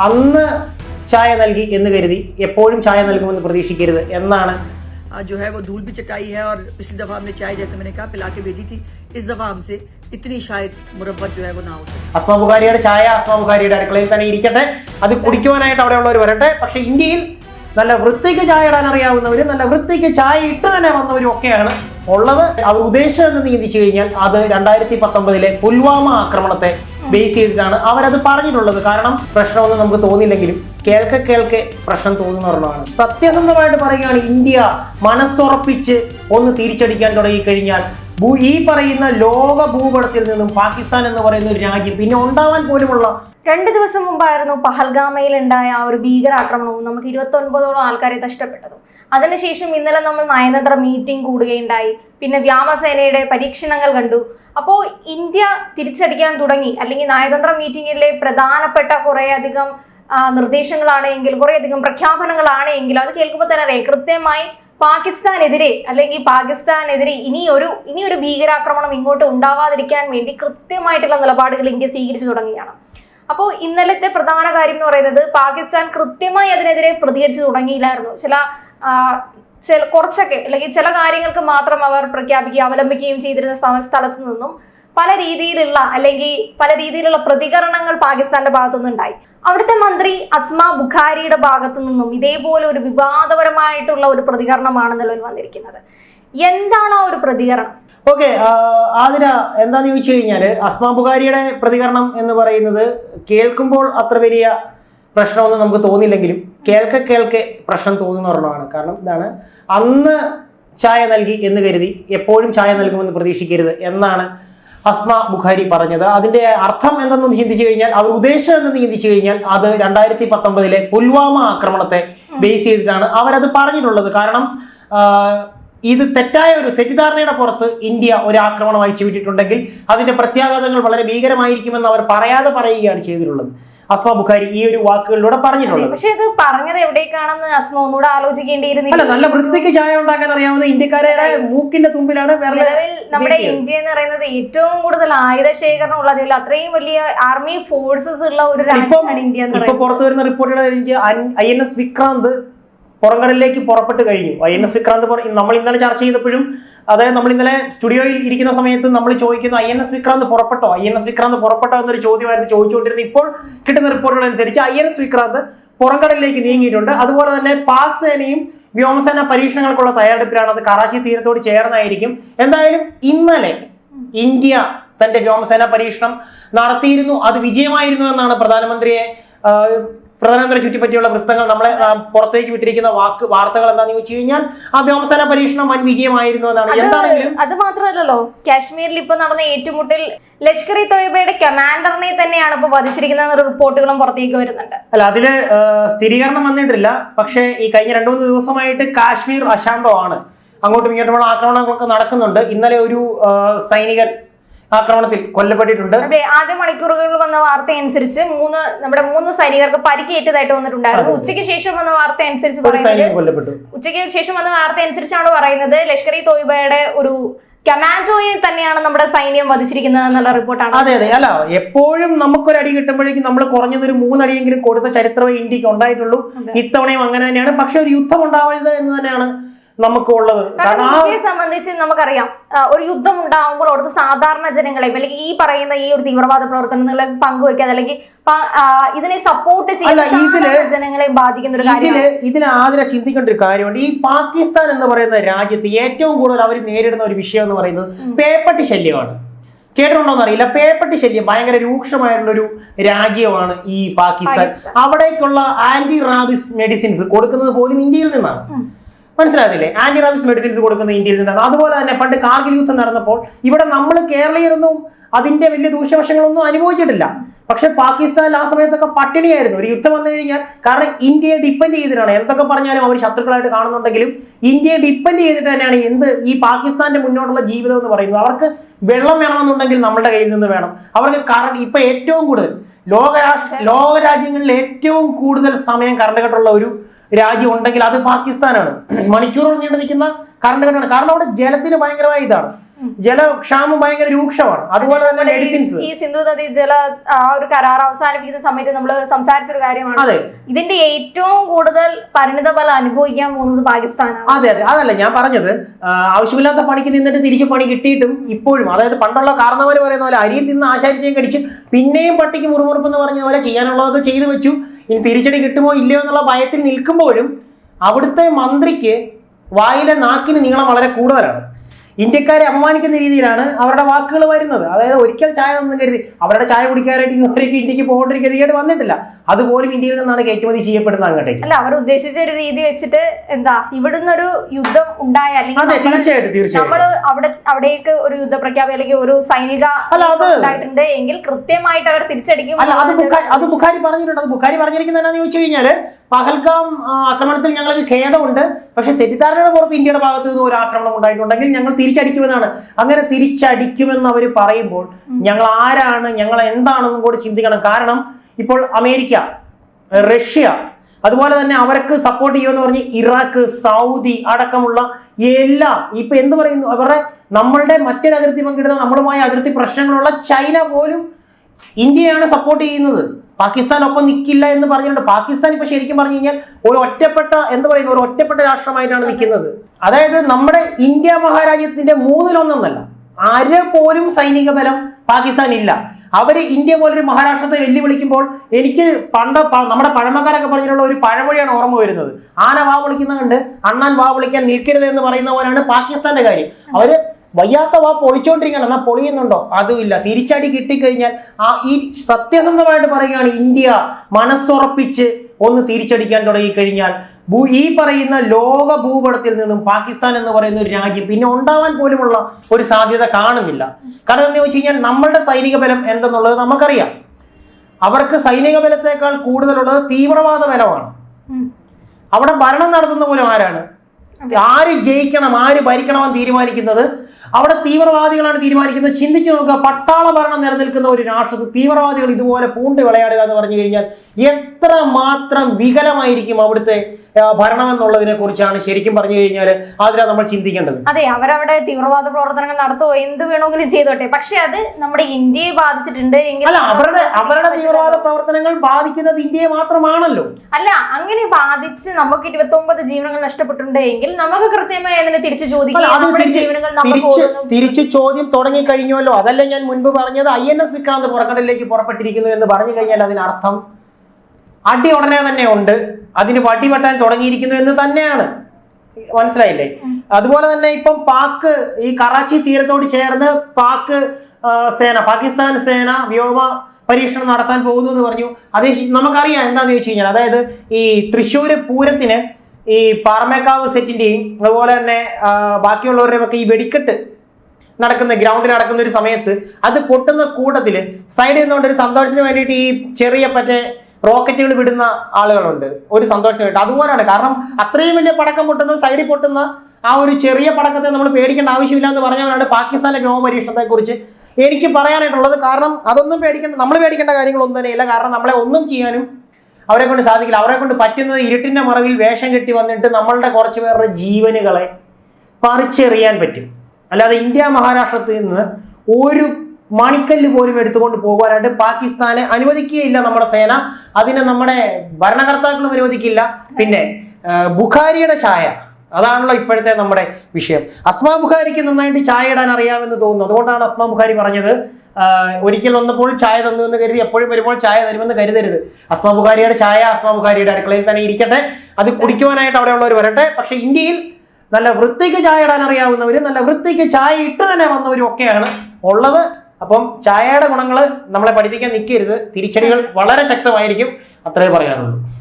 അന്ന് ചായ നൽകി എന്ന് കരുതി എപ്പോഴും ചായ നൽകുമെന്ന് പ്രതീക്ഷിക്കരുത് എന്നാണ് आज जो है वो धूल भी चटाई है और पिछली दफा हमने चाय जैसे मैंने कहा पिला के भेजी थी इस दफा हमसे इतनी शायद मुरब्बत जो है वो ना हो सके അസ്മാ ബുഖാരിയുടെ ചായ അസ്മാ ബുഖാരിയുടെ അടുക്കളയിൽ തന്നെ ഇരിക്കട്ടെ അത് കുടിക്കുവാനായിട്ട് അവിടെയുള്ളവർ വരട്ടെ പക്ഷെ ഇന്ത്യയിൽ നല്ല വൃത്തിക്ക് ചായ ഇടാൻ അറിയാവുന്നവരും നല്ല വൃത്തിക്ക് ചായ ഇട്ട് തന്നെ വന്നവരും ഒക്കെയാണ് ഉള്ളത് അവർ ഉദ്ദേശിച്ചതെന്ന് ചിന്തിച്ചു കഴിഞ്ഞാൽ അത് രണ്ടായിരത്തി പത്തൊമ്പതിലെ പുൽവാമ ആക്രമണത്തെ ബേസ് ചെയ്തിട്ടാണ് അവരത് പറഞ്ഞിട്ടുള്ളത്. കാരണം പ്രശ്നമൊന്നും നമുക്ക് തോന്നില്ലെങ്കിലും കേൾക്കെ കേൾക്കെ പ്രശ്നം തോന്നുന്നവരുള്ളതാണ് സത്യസന്ധമായിട്ട് പറയുകയാണ് ഇന്ത്യ മനസ്സുറപ്പിച്ച് ഒന്ന് തിരിച്ചടിക്കാൻ തുടങ്ങിക്കഴിഞ്ഞാൽ ഈ പറയുന്ന ലോക ഭൂപടത്തിൽ നിന്നും പാകിസ്ഥാൻ എന്ന് പറയുന്ന ഒരു രാജ്യം പിന്നെ ഉണ്ടാവാൻ പോലുമുള്ള രണ്ട് ദിവസം മുമ്പായിരുന്നു പഹൽഗാമയിൽ ഉണ്ടായ ആ ഒരു ഭീകരാക്രമണവും നമുക്ക് ഇരുപത്തി ഒൻപതോളം ആൾക്കാരെ നഷ്ടപ്പെട്ടതും. അതിനുശേഷം ഇന്നലെ നമ്മൾ നയതന്ത്ര മീറ്റിംഗ് കൂടുകയുണ്ടായി. പിന്നെ വ്യോമസേനയുടെ പരീക്ഷണങ്ങൾ കണ്ടു. അപ്പോൾ ഇന്ത്യ തിരിച്ചടിക്കാൻ തുടങ്ങി. അല്ലെങ്കിൽ നയതന്ത്ര മീറ്റിംഗിലെ പ്രധാനപ്പെട്ട കുറേ അധികം നിർദ്ദേശങ്ങളാണെങ്കിൽ കുറേ അധികം പ്രഖ്യാപനങ്ങളാണ് എങ്കിൽ അത് കേൾക്കുമ്പോൾ തന്നെ അറിയാം. കൃത്യമായി പാകിസ്ഥാനെതിരെ അല്ലെങ്കിൽ പാകിസ്ഥാനെതിരെ ഇനി ഒരു ഇനി ഒരു ഭീകരാക്രമണം ഇങ്ങോട്ട് ഉണ്ടാവാതിരിക്കാൻ വേണ്ടി കൃത്യമായിട്ടുള്ള നിലപാടുകൾ ഇന്ത്യ സ്വീകരിച്ചു തുടങ്ങിയാണ് അപ്പോൾ ഇന്നലത്തെ പ്രധാന കാര്യം എന്ന് പറയുന്നത് പാകിസ്ഥാൻ കൃത്യമായി അതിനെതിരെ പ്രതികരിച്ചു തുടങ്ങിയില്ലായിരുന്നു. ചില ചില കുറച്ചൊക്കെ അല്ലെങ്കിൽ ചില കാര്യങ്ങൾക്ക് മാത്രം അവർ പ്രഖ്യാപിക്കുകയും അവലംബിക്കുകയും ചെയ്തിരുന്ന സ്ഥലത്ത് നിന്നും പല രീതിയിലുള്ള അല്ലെങ്കിൽ പല രീതിയിലുള്ള പ്രതികരണങ്ങൾ പാകിസ്ഥാന്റെ ഭാഗത്തുനിന്നുണ്ടായി. അവിടുത്തെ മന്ത്രി അസ്മ ബുഖാരിയുടെ ഭാഗത്തു നിന്നും ഇതേപോലെ ഒരു വിവാദപരമായിട്ടുള്ള ഒരു പ്രതികരണമാണ് നിലവിൽ വന്നിരിക്കുന്നത്. എന്താണ് ആ ഒരു പ്രതികരണം? ഓക്കെ ആതിര എന്താന്ന് ചോദിച്ചു കഴിഞ്ഞാൽ അസ്മാ ബുഖാരിയുടെ പ്രതികരണം എന്ന് പറയുന്നത് കേൾക്കുമ്പോൾ അത്ര വലിയ പ്രശ്നമൊന്നും നമുക്ക് തോന്നില്ലെങ്കിലും കേൾക്കെ കേൾക്കെ പ്രശ്നം തോന്നുന്ന ഒരെണ്ണമാണ്. കാരണം ഇതാണ് അന്ന് ചായ നൽകി എന്ന് കരുതി എപ്പോഴും ചായ നൽകുമെന്ന് പ്രതീക്ഷിക്കരുത് എന്നാണ് അസ്മ ബുഖാരി പറഞ്ഞത്. അതിന്റെ അർത്ഥം എന്തെന്ന് ചിന്തിച്ചു കഴിഞ്ഞാൽ അവർ ഉദ്ദേശം എന്തെന്ന് ചിന്തിച്ചു കഴിഞ്ഞാൽ അത് രണ്ടായിരത്തി പത്തൊമ്പതിലെ പുൽവാമ ആക്രമണത്തെ ബേസ് ചെയ്തിട്ടാണ് അവരത് പറഞ്ഞിട്ടുള്ളത്. കാരണം ഇത് തെറ്റായ ഒരു തെറ്റിദ്ധാരണയുടെ പുറത്ത് ഇന്ത്യ ഒരു ആക്രമണം അഴിച്ചുവിട്ടിട്ടുണ്ടെങ്കിൽ അതിന്റെ പ്രത്യാഘാതങ്ങൾ വളരെ ഭീകരമായിരിക്കുമെന്ന് അവർ പറയാതെ പറയുകയാണ് ചെയ്തിട്ടുള്ളത്. അസ്മ ബുഖാരി ഈ ഒരു വാക്കുകളിലൂടെ പറഞ്ഞിട്ടുള്ളത്. പക്ഷേ ഇത് പറഞ്ഞത് എവിടേക്കാണെന്ന് അസ്മ ഒന്നുകൂടെ അല്ല ആലോചിക്കേണ്ടിയിരുന്നില്ല നല്ല വൃത്തിക്ക് ചായ ഉണ്ടാക്കാൻ അറിയാവുന്ന ഇന്ത്യക്കാരുടെ മൂക്കിന്റെ തുമ്പിലാണ് നിലവിൽ നമ്മുടെ ഇന്ത്യ എന്ന് പറയുന്നത് ഏറ്റവും കൂടുതൽ ആയുധ ശേഖരണം ഉള്ളതിൽ അത്രയും വലിയ ആർമി ഫോഴ്സസ് ഉള്ള ഒരു രാജ്യമാണ് ഇന്ത്യ ഇപ്പൊ പുറത്തു വരുന്ന റിപ്പോർട്ടുകൾ ഐ എൻ എസ് വിക്രാന്ത് പുറംകടലിലേക്ക് പുറപ്പെട്ട് കഴിഞ്ഞു. ഐ എൻ എസ് വിക്രാന്ത് നമ്മൾ ഇന്നലെ ചർച്ച ചെയ്തപ്പോഴും അതായത് നമ്മൾ ഇന്നലെ സ്റ്റുഡിയോയിൽ ഇരിക്കുന്ന സമയത്ത് നമ്മൾ ചോദിക്കുന്ന ഐ എൻ എസ് വിക്രാന്ത് പുറപ്പെട്ടോ? ഐ എൻ എസ് വിക്രാന്ത് പുറപ്പെട്ടോ? എന്നൊരു ചോദ്യമായിരുന്നു ചോദിച്ചുകൊണ്ടിരുന്നത്. ഇപ്പോൾ കിട്ടുന്ന റിപ്പോർട്ടുകൾ അനുസരിച്ച് ഐ എൻ എസ് വിക്രാന്ത് പുറംകടലിലേക്ക് നീങ്ങിയിട്ടുണ്ട്. അതുപോലെ തന്നെ പാക് സേനയും വ്യോമസേന പരീക്ഷണങ്ങൾക്കുള്ള തയ്യാറെടുപ്പിലാണ് അത് കറാച്ചി തീരത്തോട് ചേർന്നായിരിക്കും. എന്തായാലും ഇന്നലെ ഇന്ത്യ തന്റെ വ്യോമസേന പരീക്ഷണം നടത്തിയിരുന്നു. അത് വിജയമായിരുന്നു എന്നാണ് പ്രധാനമന്ത്രിയെ ആ, പ്രധാനമന്ത്രിയെ ചുറ്റിപ്പറ്റിയുള്ള വൃത്തങ്ങൾ നമ്മളെ പുറത്തേക്ക് വിട്ടിരിക്കുന്ന വാക്ക് വാർത്തകൾ എന്താണെന്ന് ചോദിച്ചു കഴിഞ്ഞാൽ ആ വ്യോമസേന പരീക്ഷണം വൻ വിജയമായിരുന്നു എന്നാണ്. എന്താണെങ്കിലും അത് മാത്രമല്ലല്ലോ കാശ്മീരിൽ ഇപ്പൊ നടന്ന ഏറ്റുമുട്ടൽ ലഷ്കർ ഇ തോയ്ബയുടെ കമാൻഡറിനെ തന്നെയാണ് ഇപ്പൊ വധിച്ചിരിക്കുന്ന റിപ്പോർട്ടുകളും പുറത്തേക്ക് വരുന്നുണ്ട്. അല്ല അതിൽ സ്ഥിരീകരണം വന്നിട്ടില്ല. പക്ഷേ ഈ കഴിഞ്ഞ രണ്ടു മൂന്ന് ദിവസമായിട്ട് കാശ്മീർ അശാന്തമാണ്. അങ്ങോട്ടും ഇങ്ങോട്ടുമുള്ള ആക്രമണങ്ങളൊക്കെ നടക്കുന്നുണ്ട്. ഇന്നലെ ഒരു സൈനികൻ ആക്രമണത്തിൽ കൊല്ലപ്പെട്ടിട്ടുണ്ട്. അതെ ആദ്യ മണിക്കൂറുകളിൽ വന്ന വാർത്ത അനുസരിച്ച് മൂന്ന് നമ്മുടെ മൂന്ന് സൈനികർക്ക് പരിക്കേറ്റതായിട്ട് വന്നിട്ടുണ്ടായിരുന്നു. ഉച്ചയ്ക്ക് ശേഷം വന്ന വാർത്ത അനുസരിച്ച് പറയുന്നത് കൊല്ലപ്പെട്ടു. ഉച്ചയ്ക്ക് ശേഷം വന്ന വാർത്ത അനുസരിച്ചാണ് പറയുന്നത്. ലഷ്കർ ഇ തോയ്ബയുടെ ഒരു കമാൻഡോയെ തന്നെയാണ് നമ്മുടെ സൈന്യം വധിച്ചിരിക്കുന്നത് എന്നുള്ള റിപ്പോർട്ടാണ്. അതെ അതെ. അല്ല എപ്പോഴും നമുക്കൊരു അടി കിട്ടുമ്പോഴേക്കും നമ്മൾ കുറഞ്ഞത് ഒരു മൂന്നടിയെങ്കിലും കൊടുത്ത ചരിത്രമേ ഇന്ത്യയ്ക്ക് ഉണ്ടായിട്ടുള്ളൂ. ഇത്തവണയും അങ്ങനെ തന്നെയാണ്. പക്ഷെ ഒരു യുദ്ധം ഉണ്ടാവരുത് എന്ന് തന്നെയാണ് നമുക്ക് ഉള്ളത് കാരണം കാരണം ഇന്ത്യയെ സംബന്ധിച്ച് നമുക്കറിയാം ഒരു യുദ്ധം ഉണ്ടാകുമ്പോൾ അവിടുത്തെ സാധാരണ ജനങ്ങളെ അല്ലെങ്കിൽ ഈ പറയുന്ന ഈ ഒരു തീവ്രവാദ പ്രവർത്തനങ്ങളെ പങ്കുവെക്കാതെ അല്ലെങ്കിൽ ഇതിനെ സപ്പോർട്ട് ചെയ്യുന്ന ജനങ്ങളെ ജനങ്ങളെയും ബാധിക്കുന്ന ഒരു ഇതിൽ ഇതിനെ ആദ്യം ചിന്തിക്കേണ്ട ഒരു കാര്യമുണ്ട്. ഈ പാകിസ്ഥാൻ എന്ന് പറയുന്ന രാജ്യത്ത് ഏറ്റവും കൂടുതൽ അവർ നേരിടുന്ന ഒരു വിഷയം എന്ന് പറയുന്നത് പേപ്പട്ടി ശല്യമാണ്. കേട്ടിട്ടുണ്ടോന്ന് അറിയില്ല. പേപ്പട്ടി ശല്യം ഭയങ്കര രൂക്ഷമായിട്ടുള്ള ഒരു രാജ്യമാണ് ഈ പാകിസ്ഥാൻ. അവിടേക്കുള്ള ആന്റി റാബിസ് മെഡിസിൻസ് കൊടുക്കുന്നത് പോലും ഇന്ത്യയിൽ നിന്നാണ്. മനസ്സിലാകുന്നില്ലേ ആന്റി റാബിസ് മെഡിസിൻസ് കൊടുക്കുന്ന ഇന്ത്യയിൽ നിന്നാണ്. അതുപോലെ തന്നെ പണ്ട് കാർഗിൽ യുദ്ധം നടന്നപ്പോൾ ഇവിടെ നമ്മൾ കേരളീയരൊന്നും അതിന്റെ വലിയ ദൂഷ്യവശങ്ങളൊന്നും അനുഭവിച്ചിട്ടില്ല. പക്ഷെ പാകിസ്ഥാൻ ആ സമയത്തൊക്കെ പട്ടിണിയായിരുന്നു. ഒരു യുദ്ധം വന്നു കഴിഞ്ഞാൽ കാരണം ഇന്ത്യയെ ഡിപ്പെൻഡ് ചെയ്തിട്ടാണ്. എന്തൊക്കെ പറഞ്ഞാലും അവർ ശത്രുക്കളായിട്ട് കാണുന്നുണ്ടെങ്കിലും ഇന്ത്യയെ ഡിപ്പെൻഡ് ചെയ്തിട്ട് തന്നെയാണ് എന്ത് ഈ പാകിസ്ഥാന്റെ മുന്നോട്ടുള്ള ജീവിതം എന്ന് പറയുന്നത്. അവർക്ക് വെള്ളം വേണമെന്നുണ്ടെങ്കിൽ നമ്മുടെ കയ്യിൽ നിന്ന് വേണം. അവർക്ക് കറണ്ട് ഇപ്പൊ ഏറ്റവും കൂടുതൽ ലോകരാഷ്ട്ര ലോകരാജ്യങ്ങളിൽ ഏറ്റവും കൂടുതൽ സമയം കറണ്ട് കട്ടുള്ള ഒരു രാജ്യം ഉണ്ടെങ്കിൽ അത് പാകിസ്ഥാനാണ്. മണിക്കൂറുകൾ നീണ്ടു നിൽക്കുന്ന കറണ്ട് കട്ടാണ് കാരണം അവിടെ ജലത്തിന് ഭയങ്കരമായ ഇതാണ്. ജലക്ഷാമം ഭയങ്കര രൂക്ഷമാണ്. അതുപോലെ തന്നെ മെഡിസിൻസ് ഈ സിന്ധു നദി ജല ആ ഒരു കരാർ അവസാനിപ്പിക്കുന്ന സമയത്ത് നമ്മൾ സംസാരിച്ചൊരു കാര്യമാണ്. അതെ. ഇതിന്റെ ഏറ്റവും കൂടുതൽ പരിണിത ഫലം അനുഭവിക്കാൻ പോകുന്നത് പാകിസ്ഥാനാണ്. അതെ അതെ. അതല്ല ഞാൻ പറഞ്ഞത് ആവശ്യമില്ലാത്ത പണിക്ക് നിന്നിട്ട് തിരിച്ചു പണി കിട്ടിയിട്ടും ഇപ്പോഴും അതായത് പണ്ടുള്ള കാരണവർ പറയുന്ന പോലെ അരിയിൽ നിന്ന് ആശാരിച്ചയും കടിച്ച് പിന്നെയും പട്ടിക്ക് മുറുമുറുപ്പ് എന്ന് പറഞ്ഞ പോലെ ചെയ്യാനുള്ളതൊക്കെ ചെയ്തു വെച്ചു. ഇനി തിരിച്ചടി കിട്ടുമോ ഇല്ലയോ എന്നുള്ള ഭയത്തിൽ നിൽക്കുമ്പോഴും അവിടുത്തെ മന്ത്രിക്ക് വായിലെ നാക്കിന് നീളം വളരെ കൂടുതലാണ്. ഇന്ത്യക്കാരെ അപമാനിക്കുന്ന രീതിയിലാണ് അവരുടെ വാക്കുകൾ വരുന്നത്. അതായത് ഒരിക്കൽ ചായ ഒന്നും കരുതി അവരുടെ ചായ കുടിക്കാനായിട്ട് ഇന്നുവരേക്കും ഇന്ത്യയ്ക്ക് പോകേണ്ട ഗതികേട് വന്നിട്ടില്ല. അതുപോലും ഇന്ത്യയിൽ നിന്നാണ് കയറ്റുമതി ചെയ്യപ്പെടുന്നത് അങ്ങോട്ടേക്ക്. അല്ല അവർ ഉദ്ദേശിച്ച ഒരു രീതി വെച്ചിട്ട് എന്താ ഇവിടുന്ന് ഒരു യുദ്ധം ഉണ്ടായ അല്ലെങ്കിൽ തീർച്ചയായിട്ടും തീർച്ചയായിട്ടും. നമ്മൾ അവിടെ അവിടേക്ക് ഒരു യുദ്ധ പ്രഖ്യാപനം അല്ലെങ്കിൽ ഒരു സൈനിക ഉണ്ടായിട്ടുണ്ട് എങ്കിൽ കൃത്യമായിട്ട് അവർ തിരിച്ചടിക്കും അല്ല അത് ബുഖാരി പറഞ്ഞിട്ടുണ്ട്. അത് ബുഖാരി പറഞ്ഞിരിക്കുന്നത് എന്നാന്ന് ചോദിച്ചു കഴിഞ്ഞാൽ പഹൽഗാം ആക്രമണത്തിൽ ഞങ്ങൾക്ക് ഖേദമുണ്ട്. പക്ഷെ തെറ്റിദ്ധാരണയുടെ പുറത്ത് ഇന്ത്യയുടെ ഭാഗത്ത് നിന്ന് ഒരു ആക്രമണം ഉണ്ടായിട്ടുണ്ടെങ്കിൽ ഞങ്ങൾ തിരിച്ചടിക്കുമെന്നാണ്. അങ്ങനെ തിരിച്ചടിക്കുമെന്ന് അവർ പറയുമ്പോൾ ഞങ്ങൾ ആരാണ് ഞങ്ങൾ എന്താണെന്നും കൂടി ചിന്തിക്കണം. കാരണം ഇപ്പോൾ അമേരിക്ക റഷ്യ അതുപോലെ തന്നെ അവർക്ക് സപ്പോർട്ട് ചെയ്യുമെന്ന് പറഞ്ഞ് ഇറാഖ് സൗദി അടക്കമുള്ള എല്ലാം ഇപ്പൊ എന്ത് പറയുന്നു? അവരുടെ നമ്മളുടെ മറ്റൊരു അതിർത്തി പങ്കിടുന്ന നമ്മളുമായി അതിർത്തി പ്രശ്നങ്ങളുള്ള ചൈന പോലും ഇന്ത്യയാണ് സപ്പോർട്ട് ചെയ്യുന്നത്. പാകിസ്ഥാൻ ഒപ്പം നിൽക്കില്ല എന്ന് പറഞ്ഞിട്ടുണ്ട്. പാകിസ്ഥാൻ ഇപ്പൊ ശരിക്കും പറഞ്ഞു കഴിഞ്ഞാൽ ഒരു ഒറ്റപ്പെട്ട എന്ന് പറയുന്ന ഒരു ഒറ്റപ്പെട്ട രാഷ്ട്രമായിട്ടാണ് നിൽക്കുന്നത്. അതായത് നമ്മുടെ ഇന്ത്യ മഹാരാജ്യത്തിന്റെ മൂന്നിലൊന്നല്ല അര പോലും സൈനിക ബലം പാകിസ്ഥാൻ ഇല്ല അവർ ഇന്ത്യ പോലൊരു മഹാരാഷ്ട്രത്തെ വെല്ലുവിളിക്കുമ്പോൾ എനിക്ക് പണ്ട നമ്മുടെ പഴമക്കാരൊക്കെ പറഞ്ഞിട്ടുള്ള ഒരു പഴമൊഴിയാണ് ഓർമ്മ വരുന്നത്. ആന വാ വിളിക്കുന്ന കണ്ട് അണ്ണാൻ വാ വിളിക്കാൻ നിൽക്കരുത് എന്ന് പറയുന്ന പോലെയാണ് പാകിസ്ഥാന്റെ കാര്യം. അവർ വയ്യാത്ത വാ പൊളിച്ചോണ്ടിരിക്കണം എന്നാൽ പൊളിയുന്നുണ്ടോ? അതുമില്ല. തിരിച്ചടി കിട്ടിക്കഴിഞ്ഞാൽ ആ ഈ സത്യസന്ധമായിട്ട് പറയുകയാണ് ഇന്ത്യ മനസ്സുറപ്പിച്ച് ഒന്ന് തിരിച്ചടിക്കാൻ തുടങ്ങിക്കഴിഞ്ഞാൽ ഭൂ- ഈ പറയുന്ന ലോക ഭൂപടത്തിൽ നിന്നും പാകിസ്ഥാൻ എന്ന് പറയുന്ന ഒരു രാജ്യം പിന്നെ ഉണ്ടാവാൻ പോലുമുള്ള ഒരു സാധ്യത കാണുന്നില്ല. കാരണം എന്ന് വെച്ച് കഴിഞ്ഞാൽ നമ്മളുടെ സൈനിക ബലം എന്തെന്നുള്ളത് നമുക്കറിയാം. അവർക്ക് സൈനിക ബലത്തേക്കാൾ കൂടുതലുള്ളത് തീവ്രവാദ ബലമാണ്. അവിടെ ഭരണം നടത്തുന്ന പോലും ആരാണ്? ആര് ജയിക്കണം ആര് ഭരിക്കണമെന്ന് തീരുമാനിക്കുന്നത് അവിടെ തീവ്രവാദികളാണ് തീരുമാനിക്കുന്നത്. ചിന്തിച്ചു നോക്കുക പട്ടാള ഭരണം നിലനിൽക്കുന്ന ഒരു രാഷ്ട്രത്തിൽ തീവ്രവാദികൾ ഇതുപോലെ പൂണ്ട് വിളയാടുക എന്ന് പറഞ്ഞു കഴിഞ്ഞാൽ എത്ര മാത്രം വികലമായിരിക്കും അവിടുത്തെ ഭരണം എന്നുള്ളതിനെ കുറിച്ചാണ് ശരിക്കും പറഞ്ഞു കഴിഞ്ഞാൽ അതിലാണ് നമ്മൾ ചിന്തിക്കേണ്ടത്. അതെ അവരവിടെ തീവ്രവാദ പ്രവർത്തനങ്ങൾ നടത്തുകയോ എന്ത് വേണമെങ്കിലും ചെയ്തോട്ടെ. പക്ഷെ അത് നമ്മുടെ ഇന്ത്യയെ ബാധിച്ചിട്ടുണ്ട് അല്ല അവരുടെ അവരുടെ തീവ്രവാദ പ്രവർത്തനങ്ങൾ ബാധിക്കുന്നത് ഇന്ത്യയെ മാത്രമാണല്ലോ. അല്ല അങ്ങനെ ബാധിച്ച് നമുക്ക് ഇരുപത്തി ഒമ്പത് ജീവനങ്ങൾ നഷ്ടപ്പെട്ടിട്ടുണ്ട് എങ്കിൽ നമുക്ക് കൃത്യമായി അതിനെ തിരിച്ചു ചോദിക്കാം. തിരിച്ച് ചോദ്യം തുടങ്ങി കഴിഞ്ഞല്ലോ അതല്ല ഞാൻ മുൻപ് പറഞ്ഞത്? ഐ എൻ എസ് വിക്രാന്ത് പുറക്കടലിലേക്ക് പുറപ്പെട്ടിരിക്കുന്നു എന്ന് പറഞ്ഞു കഴിഞ്ഞാൽ അതിനർത്ഥം അടി ഉടനെ തന്നെ ഉണ്ട്. അതിന് വടി വെട്ടാൻ തുടങ്ങിയിരിക്കുന്നു എന്ന് തന്നെയാണ്. മനസ്സിലായില്ലേ? അതുപോലെ തന്നെ ഇപ്പം പാക്ക് ഈ കറാച്ചി തീരത്തോട് ചേർന്ന് പാക്ക് സേന പാകിസ്ഥാൻ സേന വ്യോമ പരീക്ഷണം നടത്താൻ പോകുന്നു എന്ന് പറഞ്ഞു. അത് നമുക്കറിയാം എന്താണെന്ന് ചോദിച്ചു കഴിഞ്ഞാൽ അതായത് ഈ തൃശ്ശൂർ പൂരത്തിന് ഈ പാറമേക്കാവ് സെറ്റിന്റെയും അതുപോലെ തന്നെ ബാക്കിയുള്ളവരുടെയും ഒക്കെ ഈ വെടിക്കെട്ട് നടക്കുന്ന ഗ്രൗണ്ടിൽ നടക്കുന്ന ഒരു സമയത്ത് അത് പൊട്ടുന്ന കൂട്ടത്തിൽ സൈഡിൽ നിന്നുകൊണ്ട് ഒരു സന്തോഷത്തിന് വേണ്ടിയിട്ട് ഈ ചെറിയ മറ്റേ റോക്കറ്റുകൾ വിടുന്ന ആളുകളുണ്ട്. ഒരു സന്തോഷമായിട്ട്. അതുപോലെയാണ് കാരണം അത്രയും വലിയ പടക്കം പൊട്ടുന്ന സൈഡിൽ പൊട്ടുന്ന ആ ഒരു ചെറിയ പടക്കത്തെ നമ്മൾ പേടിക്കേണ്ട ആവശ്യമില്ല എന്ന് പറഞ്ഞവരാണ് പാകിസ്ഥാന്റെ വ്യോമ പരീക്ഷണത്തെ കുറിച്ച് എനിക്ക് പറയാനായിട്ടുള്ളത്. കാരണം അതൊന്നും പേടിക്കേണ്ട നമ്മൾ പേടിക്കേണ്ട കാര്യങ്ങളൊന്നും തന്നെയില്ല. കാരണം നമ്മളെ ഒന്നും ചെയ്യാനും അവരെ കൊണ്ട് സാധിക്കില്ല. അവരെ കൊണ്ട് പറ്റുന്നത് ഇരുട്ടിന്റെ മറവിൽ വേഷം കെട്ടി വന്നിട്ട് നമ്മളുടെ കുറച്ച് പേരുടെ ജീവനുകളെ പറിച്ചെറിയാൻ പറ്റും. അല്ലാതെ ഇന്ത്യ മഹാരാഷ്ട്രത്തിൽ നിന്ന് ഒരു മണിക്കല്ല് പോലും എടുത്തുകൊണ്ട് പോകാനായിട്ട് പാകിസ്ഥാനെ അനുവദിക്കുകയില്ല നമ്മുടെ സേന. അതിനെ നമ്മുടെ ഭരണകർത്താക്കളും അനുവദിക്കില്ല. പിന്നെ ബുഖാരിയുടെ ചായ. അതാണല്ലോ ഇപ്പോഴത്തെ നമ്മുടെ വിഷയം. അസ്മാ ബുഖാരിക്ക് നന്നായിട്ട് ചായ ഇടാൻ അറിയാമെന്ന് തോന്നുന്നു. അതുകൊണ്ടാണ് അസ്മാ ബുഖാരി പറഞ്ഞത് ഒരിക്കൽ വന്നപ്പോൾ ചായ തന്നു എന്ന് കരുതി എപ്പോഴും വരുമ്പോൾ ചായ തരുമെന്ന് കരുതരുത്. അസ്മാ ബുഖാരിയുടെ ചായ അസ്മാ ബുഖാരിയുടെ അടുക്കളയിൽ തന്നെ ഇരിക്കട്ടെ. അത് കുടിക്കുവാനായിട്ട് അവിടെയുള്ളവർ വരട്ടെ. പക്ഷെ ഇന്ത്യയിൽ നല്ല വൃത്തിക്ക് ചായ ഇടാൻ അറിയാവുന്നവരും നല്ല വൃത്തിക്ക് ചായ ഇട്ട് തന്നെ വന്നവരും ഒക്കെയാണ് ഉള്ളത്. അപ്പം ചായയുടെ ഗുണങ്ങൾ നമ്മളെ പഠിപ്പിക്കാൻ നിൽക്കരുത് തിരിച്ചടികൾ വളരെ ശക്തമായിരിക്കും. അത്രേ പറയാനുള്ളൂ.